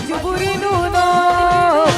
મજબૂરીનું નો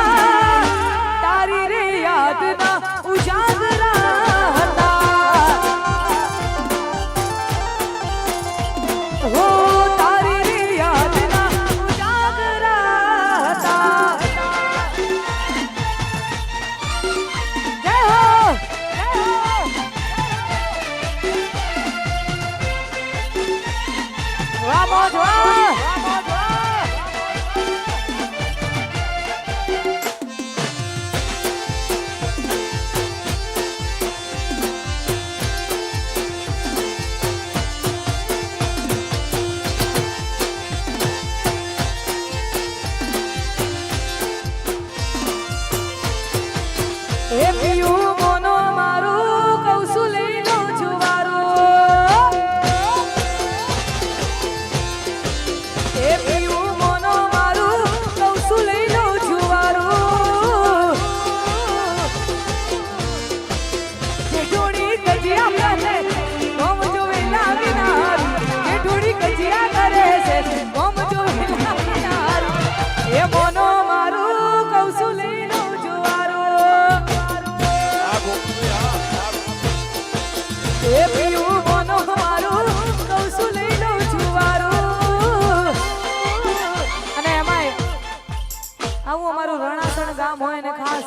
આવું અમારું રણાસણ ગામ હોય ને ખાસ,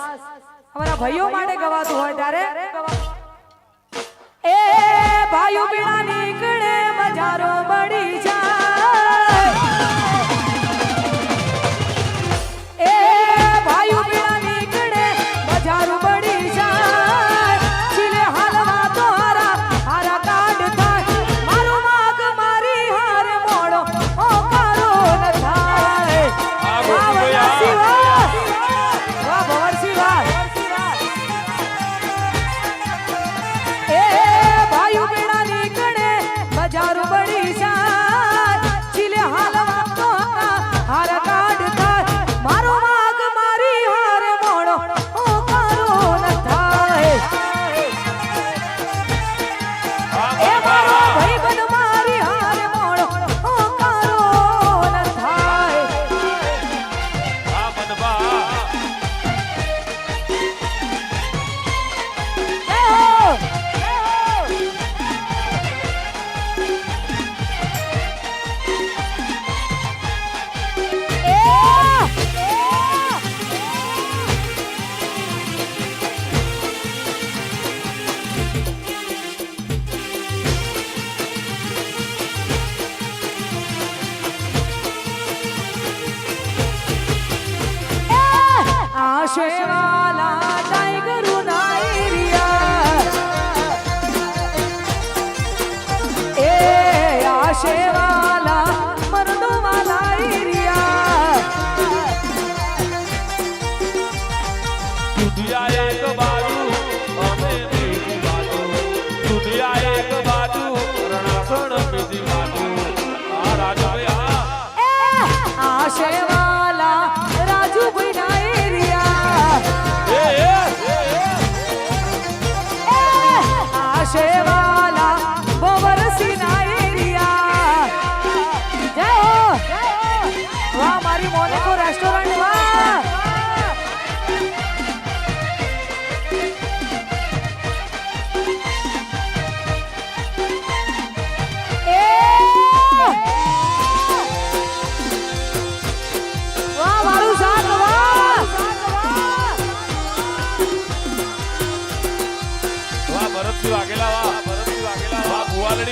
અમારા ભાઈઓ માટે ગવાતું હોય ત્યારે. એ ભાઈઓ પીણા નીકળે બજારો બળી જાય Sheila.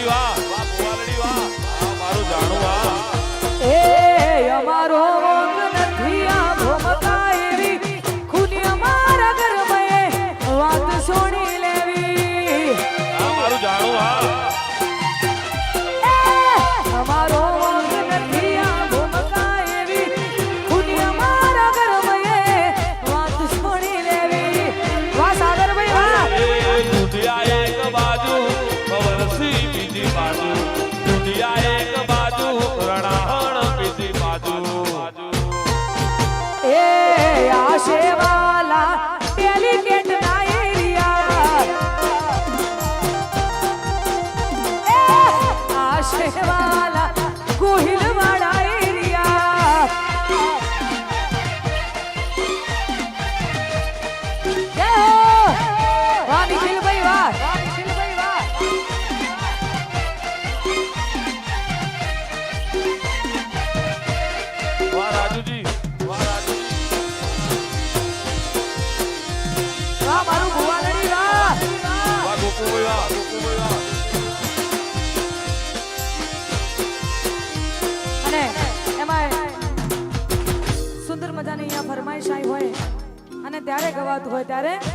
you are. ગવાતું હોય ત્યારે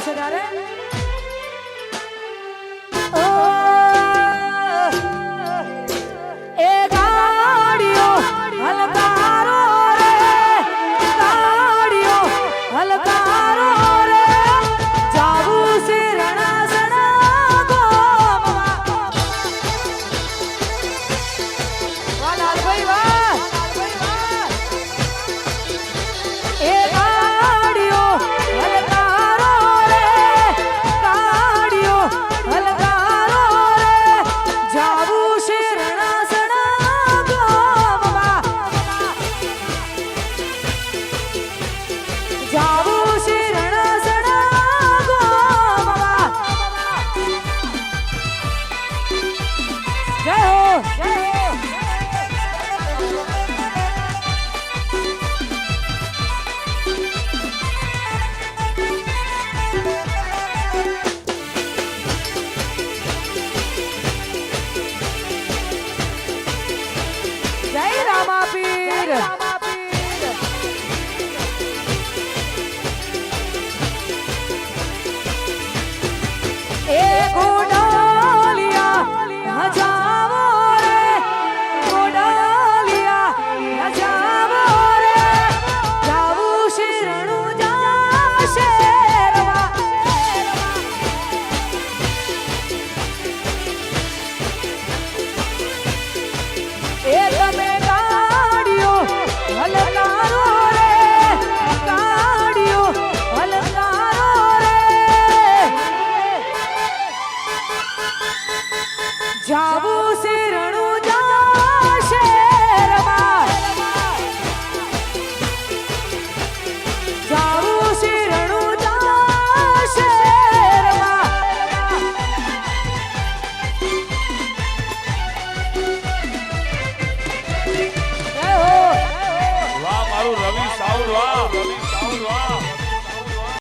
Chegaremos.